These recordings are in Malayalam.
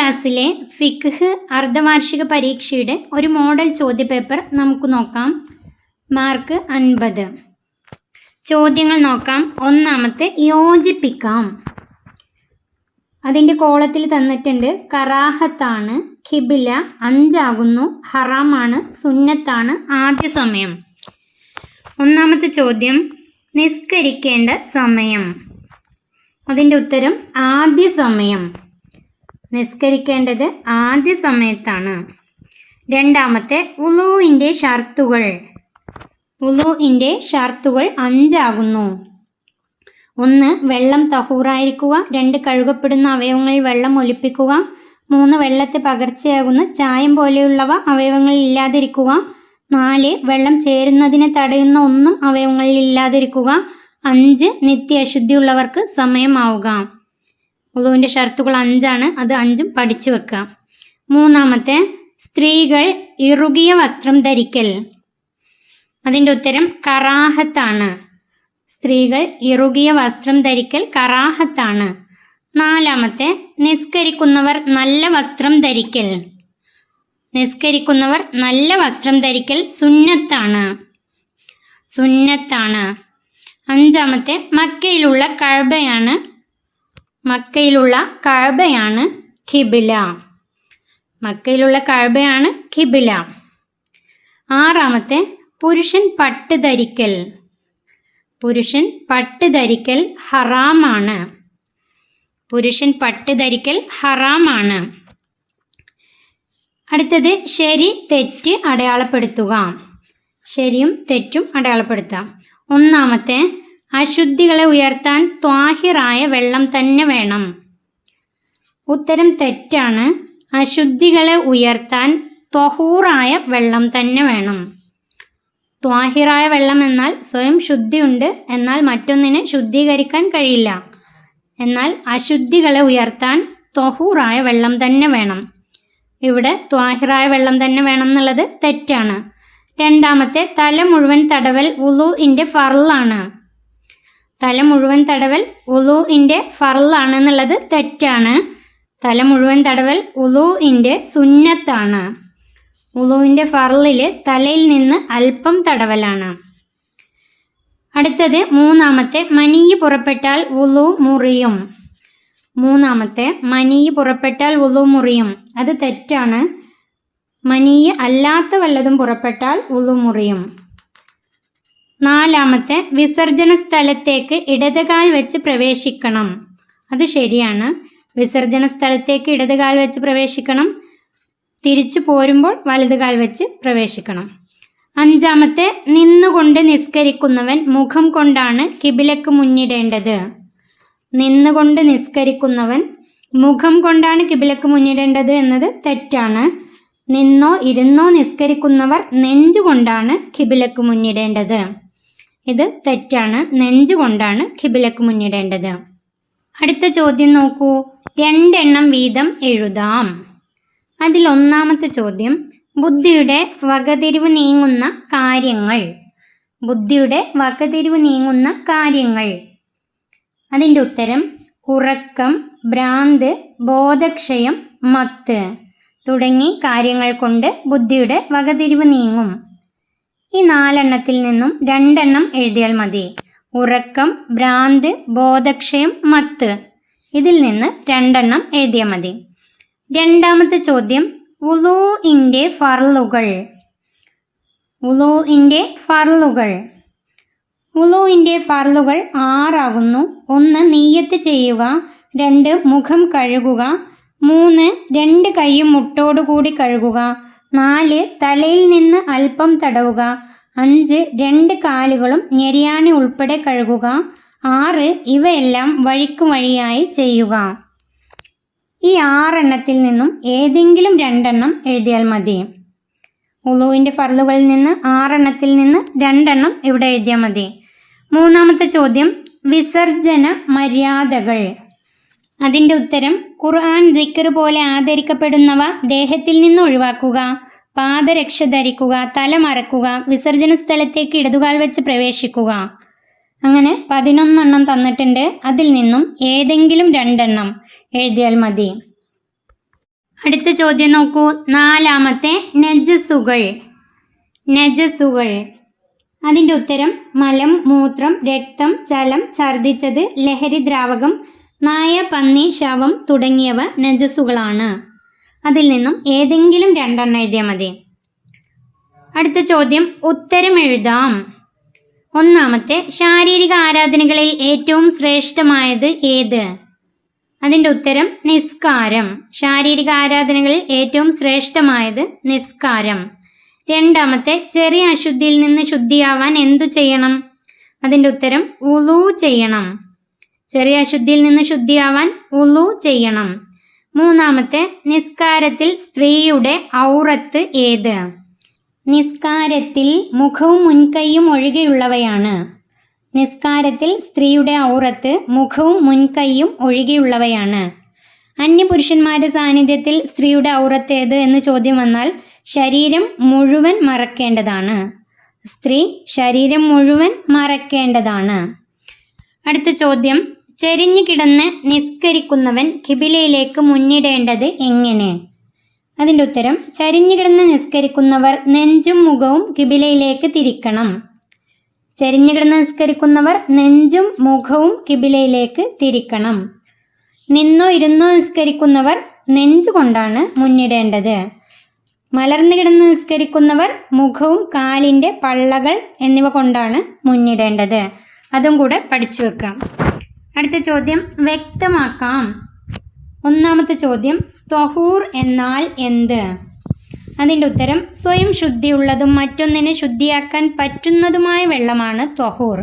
ക്ലാസ്സിലെ ഫിഖ് അർദ്ധവാർഷിക പരീക്ഷയുടെ ഒരു മോഡൽ ചോദ്യപേപ്പർ നമുക്ക് നോക്കാം. മാർക്ക് അൻപത്. ചോദ്യങ്ങൾ നോക്കാം. ഒന്നാമത്തെ യോജിപ്പിക്കാം. അതിന്റെ കോളത്തിൽ തന്നിട്ടുണ്ട് കറാഹത്താണ് ഖിബില അഞ്ചാകുന്നു ഹറാമാണ് സുന്നത്താണ് ആദ്യ സമയം. ഒന്നാമത്തെ ചോദ്യം നിസ്കരിക്കേണ്ട സമയം. അതിന്റെ ഉത്തരം ആദ്യ സമയം. നിസ്കരിക്കേണ്ടത് ആദ്യ സമയത്താണ്. രണ്ടാമത്തെ ഉളുവിന്റെ ഷർത്തുകൾ. ഉളുവിന്റെ ഷർത്തുകൾ അഞ്ചാകുന്നു. ഒന്ന് വെള്ളം തഹൂറായിരിക്കുക. രണ്ട് കഴുകപ്പെടുന്ന അവയവങ്ങളിൽ വെള്ളം ഒലിപ്പിക്കുക. മൂന്ന് വെള്ളത്തെ പകർച്ചയാകുന്ന ചായം പോലെയുള്ളവ അവയവങ്ങളിൽ ഇല്ലാതിരിക്കുക. നാല് വെള്ളം ചേരുന്നതിനെ തടയുന്ന ഒന്നും അവയവങ്ങളിൽ ഇല്ലാതിരിക്കുക. അഞ്ച് നിത്യ അശുദ്ധിയുള്ളവർക്ക് സമയമാവുക. ഉളുവിന്റെ ഷർത്തുകൾ അഞ്ചാണ്. അത് അഞ്ചും പഠിച്ചു വെക്കുക മൂന്നാമത്തെ സ്ത്രീകൾ ഇറുകിയ വസ്ത്രം ധരിക്കൽ. അതിന്റെ ഉത്തരം കറാഹത്താണ്. സ്ത്രീകൾ ഇറുകിയ വസ്ത്രം ധരിക്കൽ കറാഹത്താണ്. നാലാമത്തെ നിസ്കരിക്കുന്നവർ നല്ല വസ്ത്രം ധരിക്കൽ. നിസ്കരിക്കുന്നവർ നല്ല വസ്ത്രം ധരിക്കൽ സുന്നത്താണ്. സുന്നത്താണ്. അഞ്ചാമത്തെ മക്കയിലുള്ള കഴബയാണ്. മക്കയിലുള്ള കഴബയാണ് ഖിബില മക്കയിലുള്ള കഴബയാണ് ഖിബില ആറാമത്തെ പുരുഷൻ പട്ട് ധരിക്കൽ. പുരുഷൻ പട്ട് ധരിക്കൽ ഹറാമാണ്. പുരുഷൻ പട്ട് ധരിക്കൽ ഹറാമാണ്. അടുത്തത് ശരി തെറ്റ് അടയാളപ്പെടുത്തുക. ശരിയും തെറ്റും അടയാളപ്പെടുത്താം. ഒന്നാമത്തെ അശുദ്ധികളെ ഉയർത്താൻ ത്വാഹിറായ വെള്ളം തന്നെ വേണം. ഉത്തരം തെറ്റാണ്. അശുദ്ധികളെ ഉയർത്താൻ ത്വഹൂറായ വെള്ളം തന്നെ വേണം. ത്വാഹിറായ വെള്ളം എന്നാൽ സ്വയം ശുദ്ധിയുണ്ട്. എന്നാൽ മറ്റൊന്നിനെ ശുദ്ധീകരിക്കാൻ കഴിയില്ല. എന്നാൽ അശുദ്ധികളെ ഉയർത്താൻ ത്വഹൂറായ വെള്ളം തന്നെ വേണം. ഇവിടെ ത്വാഹിറായ വെള്ളം തന്നെ വേണം എന്നുള്ളത് തെറ്റാണ്. രണ്ടാമത്തെ തല മുഴുവൻ തടവൽ ഉളുഇന്റെ ഫറലാണ് തല മുഴുവൻ തടവൽ ഉളുഇന്റെ ഫറലാണെന്നുള്ളത് തെറ്റാണ്. തല മുഴുവൻ തടവൽ ഉളുഇന്റെ സുന്നത്താണ്. ഉളുവിന്റെ ഫറലിൽ തലയിൽ നിന്ന് അല്പം തടവലാണ്. അടുത്തത് മൂന്നാമത്തെ മനിയ് പുറപ്പെട്ടാൽ ഉളു മുറിയും. മൂന്നാമത്തെ മനിയ് പുറപ്പെട്ടാൽ ഉളു മുറിയും. അത് തെറ്റാണ്. മനിയ് അല്ലാത്ത വല്ലതും പുറപ്പെട്ടാൽ ഉളു മുറിയും. നാലാമത്തെ വിസർജന സ്ഥലത്തേക്ക് ഇടതുകാൽ വെച്ച് പ്രവേശിക്കണം. അത് ശരിയാണ്. വിസർജന സ്ഥലത്തേക്ക് ഇടതുകാൽ വെച്ച് പ്രവേശിക്കണം. തിരിച്ചു പോരുമ്പോൾ വലതുകാൽ വെച്ച് പ്രവേശിക്കണം. അഞ്ചാമത്തെ നിന്നുകൊണ്ട് നിസ്കരിക്കുന്നവൻ മുഖം കൊണ്ടാണ് കിബിലക്ക് മുന്നിടേണ്ടത്. നിന്നുകൊണ്ട് നിസ്കരിക്കുന്നവൻ മുഖം കൊണ്ടാണ് കിബിലക്ക് മുന്നിടേണ്ടത് എന്നത് തെറ്റാണ്. നിന്നോ ഇരുന്നോ നിസ്കരിക്കുന്നവർ നെഞ്ചുകൊണ്ടാണ് കിബിലക്ക് മുന്നിടേണ്ടത്. ഇത് തെറ്റാണ്. നെഞ്ചുകൊണ്ടാണ് ഖിബിലക്ക് മുന്നിടേണ്ടത്. അടുത്ത ചോദ്യം നോക്കൂ. രണ്ടെണ്ണം വീതം എഴുതാം. അതിലൊന്നാമത്തെ ചോദ്യം ബുദ്ധിയുടെ വകതിരിവ് നീങ്ങുന്ന കാര്യങ്ങൾ. ബുദ്ധിയുടെ വകതിരിവ് നീങ്ങുന്ന കാര്യങ്ങൾ. അതിന്റെ ഉത്തരം ഉറക്കം ഭ്രാന്ത് ബോധക്ഷയം മത്ത്. തുടങ്ങി കാര്യങ്ങൾ കൊണ്ട് ബുദ്ധിയുടെ വകതിരിവ് നീങ്ങും. ഈ നാലെണ്ണത്തിൽ നിന്നും രണ്ടെണ്ണം എഴുതിയാൽ മതി. ഉറക്കം ഭ്രാന്ത് ബോധക്ഷയം മത്ത്. ഇതിൽ നിന്ന് രണ്ടെണ്ണം എഴുതിയാൽ മതി. രണ്ടാമത്തെ ചോദ്യം ഉലൂഇന്റെ ഫർലുകൾ ഉലൂഇന്റെ ഫർലുകൾ ഉലൂഇന്റെ ഫർലുകൾ ആറാകുന്നു. ഒന്ന് നെയ്യത്ത് ചെയ്യുക. രണ്ട് മുഖം കഴുകുക. മൂന്ന് രണ്ട് കൈയും മുട്ടോടുകൂടി കഴുകുക. നാല് തലയിൽ നിന്ന് അല്പം തടവുക. അഞ്ച് രണ്ട് കാലുകളും ഞെരിയാണി ഉൾപ്പെടെ കഴുകുക. ആറ് ഇവയെല്ലാം വഴിക്കു വഴിയായി ചെയ്യുക. ഈ ആറെണ്ണത്തിൽ നിന്നും ഏതെങ്കിലും രണ്ടെണ്ണം എഴുതിയാൽ മതി. ഉളുവിന്റെ ഫർലുകളിൽ നിന്ന് ആറെണ്ണത്തിൽ നിന്ന് രണ്ടെണ്ണം ഇവിടെ എഴുതിയാൽ മതി. മൂന്നാമത്തെ ചോദ്യം വിസർജന മര്യാദകൾ. അതിന്റെ ഉത്തരം ഖുർആൻ ദിക്കർ പോലെ ആദരിക്കപ്പെടുന്നവ ദേഹത്തിൽ നിന്ന് ഒഴിവാക്കുക. പാദരക്ഷ ധരിക്കുക തല മറക്കുക വിസർജന സ്ഥലത്തേക്ക് ഇടതുകാൽ വെച്ച് പ്രവേശിക്കുക. അങ്ങനെ പതിനൊന്നെണ്ണം തന്നിട്ടുണ്ട്. അതിൽ നിന്നും ഏതെങ്കിലും രണ്ടെണ്ണം എഴുതിയാൽ മതി. അടുത്ത ചോദ്യം നോക്കൂ. നാലാമത്തെ നജസുകൾ. നജസുകൾ. അതിന്റെ ഉത്തരം മലം മൂത്രം രക്തം ചലം ഛർദിച്ചത് ലഹരി ദ്രാവകം നായ പന്നി ശവം തുടങ്ങിയവ നജസുകളാണ്. അതിൽ നിന്നും ഏതെങ്കിലും രണ്ടെണ്ണം എഴുതിയാൽ മതി. അടുത്ത ചോദ്യം ഉത്തരം എഴുതാം. ഒന്നാമത്തെ ശാരീരിക ആരാധനകളിൽ ഏറ്റവും ശ്രേഷ്ഠമായത് ഏത്? അതിന്റെ ഉത്തരം നിസ്കാരം. ശാരീരിക ആരാധനകളിൽ ഏറ്റവും ശ്രേഷ്ഠമായത് നിസ്കാരം. രണ്ടാമത്തെ ചെറിയ അശുദ്ധിയിൽ നിന്ന് ശുദ്ധിയാവാൻ എന്തു ചെയ്യണം? അതിന്റെ ഉത്തരം ഉളു ചെയ്യണം. ചെറിയ അശുദ്ധിയിൽ നിന്ന് ശുദ്ധിയാവാൻ ഉളു ചെയ്യണം. മൂന്നാമത്തെ നിസ്കാരത്തിൽ സ്ത്രീയുടെ ഔറത്ത് ഏത്? നിസ്കാരത്തിൽ മുഖവും മുൻകൈയും ഒഴികെയുള്ളവയാണ്. നിസ്കാരത്തിൽ സ്ത്രീയുടെ ഔറത്ത് മുഖവും മുൻകൈയും ഒഴികെയുള്ളവയാണ്. അന്യപുരുഷന്മാരുടെ സാന്നിധ്യത്തിൽ സ്ത്രീയുടെ ഔറത്ത് ഏത് എന്ന് ചോദ്യം വന്നാൽ ശരീരം മുഴുവൻ മറക്കേണ്ടതാണ്. സ്ത്രീ ശരീരം മുഴുവൻ മറക്കേണ്ടതാണ്. അടുത്ത ചോദ്യം. ചെരിഞ്ഞു കിടന്ന് നിസ്കരിക്കുന്നവൻ കിബിലയിലേക്ക് മുന്നിടേണ്ടത് എങ്ങനെ? അതിന്റെ ഉത്തരം ചരിഞ്ഞു കിടന്ന് നിസ്കരിക്കുന്നവർ നെഞ്ചും മുഖവും കിബിലയിലേക്ക് തിരിക്കണം. ചരിഞ്ഞു കിടന്ന് നിസ്കരിക്കുന്നവർ നെഞ്ചും മുഖവും കിബിലയിലേക്ക് തിരിക്കണം. നിന്നോ ഇരുന്നോ നിസ്കരിക്കുന്നവർ നെഞ്ചുകൊണ്ടാണ് മുന്നിടേണ്ടത്. മലർന്നു കിടന്ന് നിസ്കരിക്കുന്നവർ മുഖവും കാലിന്റെ പള്ളകൾ എന്നിവ കൊണ്ടാണ് മുന്നിടേണ്ടത്. അതും കൂടെ പഠിച്ചു വെക്കാം. അടുത്ത ചോദ്യം വ്യക്തമാക്കാം. ഒന്നാമത്തെ ചോദ്യം ത്വഹൂർ എന്നാൽ എന്ത്? അതിന്റെ ഉത്തരം സ്വയം ശുദ്ധിയുള്ളതും മറ്റൊന്നിനെ ശുദ്ധിയാക്കാൻ പറ്റുന്നതുമായ വെള്ളമാണ് ത്വഹൂർ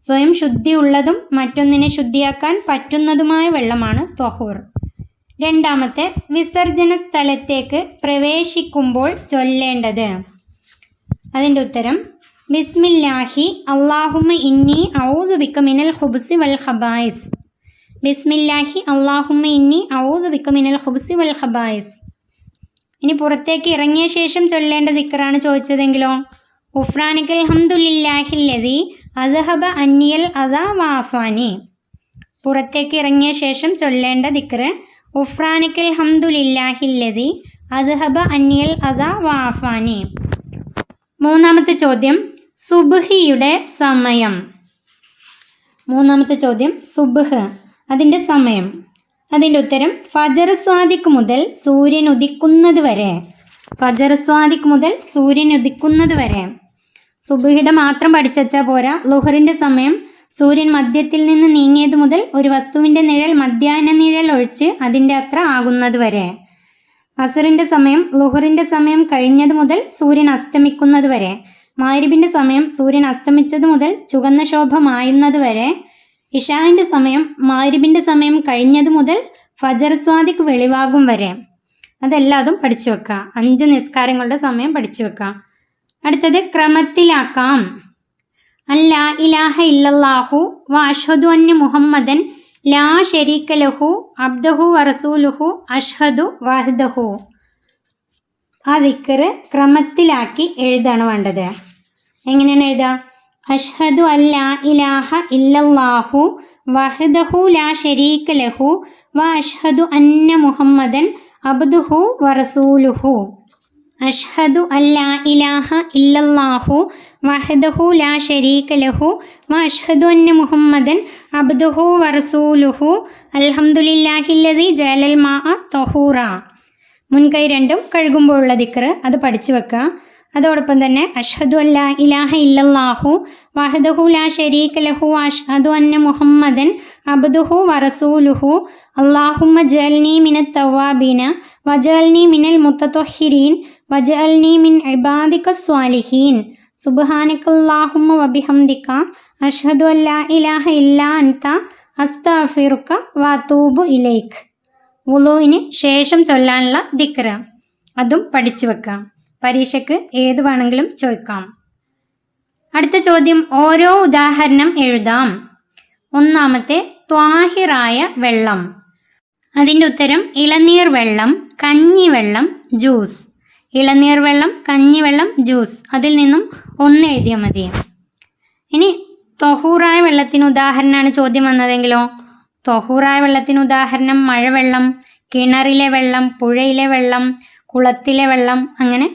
സ്വയം ശുദ്ധിയുള്ളതും മറ്റൊന്നിനെ ശുദ്ധിയാക്കാൻ പറ്റുന്നതുമായ വെള്ളമാണ് ത്വഹൂർ രണ്ടാമത്തെ വിസർജന സ്ഥലത്തേക്ക് പ്രവേശിക്കുമ്പോൾ ചൊല്ലേണ്ടത്. അതിന്റെ ഉത്തരം ബിസ്മില്ലാഹി അള്ളാഹുമ ഇന്നി ഔദു വിക്കമിനൽ ഹുബ്സി വൽ ഖബായിസ്. ബിസ്മില്ലാഹി അള്ളാഹുമ ഇന്നി ഔദു വിക്കമിനൽ ഹുബ്സി വൽ ഖബായിസ്. ഇനി പുറത്തേക്ക് ഇറങ്ങിയ ശേഷം ചൊല്ലേണ്ട ദിക്കറാണ് ചോദിച്ചതെങ്കിലോ? ഉഫ്രാനിക്കൽ ഹംദുലില്ലാഹില്ലതി അദഹബ അന്നിയൽ അദാ വാഫാനി. പുറത്തേക്ക് ഇറങ്ങിയ ശേഷം ചൊല്ലേണ്ട ദിക്കറ് ഉഫ്രാനിക്കൽ ഹംദുലില്ലാഹില്ലതി അദ്ഹബ അന്നിയൽ അദാ വാഫാനി. മൂന്നാമത്തെ ചോദ്യം. സുബ്ഹിയുടെ സമയം. മൂന്നാമത്തെ ചോദ്യം സുബ്ഹ്. അതിന്റെ സമയം. അതിന്റെ ഉത്തരം ഫജർ സ്വാദിക്ക് മുതൽ സൂര്യൻ ഉദിക്കുന്നത് വരെ. ഫജർ സ്വാദിക്ക് മുതൽ സൂര്യൻ ഉദിക്കുന്നത് വരെ. സുബഹിയുടെ മാത്രം പഠിച്ചാൽ പോരാ. ലുഹറിന്റെ സമയം സൂര്യൻ മദ്യത്തിൽ നിന്ന് നീങ്ങിയത് മുതൽ ഒരു വസ്തുവിന്റെ നിഴൽ മധ്യാഹ്ന നിഴൽ ഒഴിച്ച് അതിന്റെ അത്ര ആകുന്നത് വരെ. അസറിന്റെ സമയം ലുഹറിന്റെ സമയം കഴിഞ്ഞത് മുതൽ സൂര്യൻ അസ്തമിക്കുന്നത് വരെ. മാരിബിന്റെ സമയം സൂര്യൻ അസ്തമിച്ചത് മുതൽ ചുവന്ന ശോഭ മായുന്നതുവരെ ഇഷാഹിന്റെ സമയം മാരിബിന്റെ സമയം കഴിഞ്ഞത് മുതൽ ഫജർ സ്വാദിക്ക് വെളിവാകും വരെ. അതെല്ലാതും പഠിച്ചു വെക്കുക അഞ്ച് നിസ്കാരങ്ങളുടെ സമയം പഠിച്ചു വെക്കുക അടുത്തത് ക്രമത്തിലാക്കാം. അല്ല ഇലാഹ ഇല്ലാഹു വ അന്ന മുഹമ്മദൻ ലാ ഷരീക ലഹു അബ്ദഹു വറസൂലുഹു അഷ്ഹദു വഹ്ദഹു. ആ ദിക്കറ് ക്രമത്തിലാക്കി എഴുതാണ് വേണ്ടത്. എങ്ങനെയാണ് എഴുതുക? അഷ്ഹദു അല്ലാ ഇലാഹ ഇല്ലല്ലാഹു വഹദഹു ലാ ഷരീക ലഹു വ അഷ്ഹദു അന്ന മുഹമ്മദൻ അബ്ദുഹു വറസൂലുഹു അഷ്ഹദു അല്ലാ ഇലാഹ ഇല്ലല്ലാഹു വഹദഹു ലാ ഷരീക ലഹു വ അഷ്ഹദു അന്ന മുഹമ്മദൻ അബ്ദുഹു വറസൂലുഹു അൽഹംദുലില്ലാഹില്ലദി ജലൽ മാ തൊഹൂറ. മുൻകൈ രണ്ടും കഴുകുമ്പോഴുള്ള ദിക്റ് അത് പഠിച്ചു വെക്കുക. അതോടൊപ്പം തന്നെ അഷ്ഹദു അല്ല ഇലാഹ ഇല്ലല്ലാഹു വഹദഹു ലാ ഷരീക ലഹു അഷ്ഹദു അന്ന മുഹമ്മദൻ അബ്ദുഹു വറസൂലുഹു അള്ളാഹുമ്മ ജൽനി മിന തവാബീന വജൽനി മിനൽ മുത്തത്തൊഹിരീൻ വജൽനി മിൻ ഇബാദിക സ്വാലിഹീൻ സുബാനക്കല്ലാഹുമ്മ വബിഹംദിക്ക അഷ്ഹദു അല്ല ഇലാഹ ഇല്ലാ അൻത അസ്തഫിർക്ക വാത്തൂബു ഇലൈഖ് വുളുവിന് ശേഷം ചൊല്ലാനുള്ള ദിക്ര. അതും പഠിച്ചു വെക്കാം. പരീക്ഷയ്ക്ക് ഏത് വേണമെങ്കിലും ചോദിക്കാം. അടുത്ത ചോദ്യം ഓരോ ഉദാഹരണം എഴുതാം. ഒന്നാമത്തെ ത്വാഹിറായ വെള്ളം. അതിന്റെ ഉത്തരം ഇളനീർ വെള്ളം കഞ്ഞിവെള്ളം ജ്യൂസ്. ഇളനീർ വെള്ളം കഞ്ഞിവെള്ളം ജ്യൂസ്. അതിൽ നിന്നും ഒന്ന് എഴുതിയാൽ മതി. ഇനി തൊഹൂറായ വെള്ളത്തിന് ഉദാഹരണമാണ് ചോദ്യം വന്നതെങ്കിലോ? തൊഹൂറായ വെള്ളത്തിന് ഉദാഹരണം മഴവെള്ളം കിണറിലെ വെള്ളം പുഴയിലെ വെള്ളം കുളത്തിലെ വെള്ളം അങ്ങനെ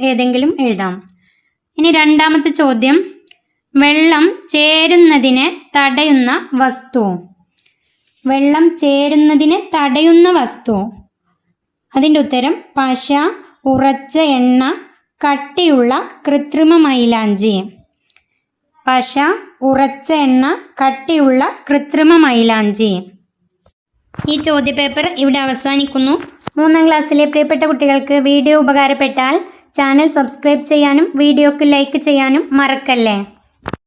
ഏതെങ്കിലും എഴുതാം. ഇനി രണ്ടാമത്തെ ചോദ്യം. വെള്ളം ചേരുന്നതിനെ തടയുന്ന വസ്തു. വെള്ളം ചേരുന്നതിനെ തടയുന്ന വസ്തു. അതിന്റെ ഉത്തരം പശ ഉറച്ച എണ്ണ കട്ടിയുള്ള കൃത്രിമ മൈലാഞ്ചി. പശ ഉറച്ച എണ്ണ കട്ടിയുള്ള കൃത്രിമ മൈലാഞ്ചി. ഈ ചോദ്യപേപ്പർ ഇവിടെ അവസാനിക്കുന്നു. മൂന്നാം ക്ലാസ്സിലെ പ്രിയപ്പെട്ട കുട്ടികൾക്ക് വീഡിയോ ഉപകാരപ്പെട്ടാൽ ചാനൽ സബ്സ്ക്രൈബ് ചെയ്യാനും വീഡിയോക്ക് ലൈക്ക് ചെയ്യാനും മറക്കല്ലേ?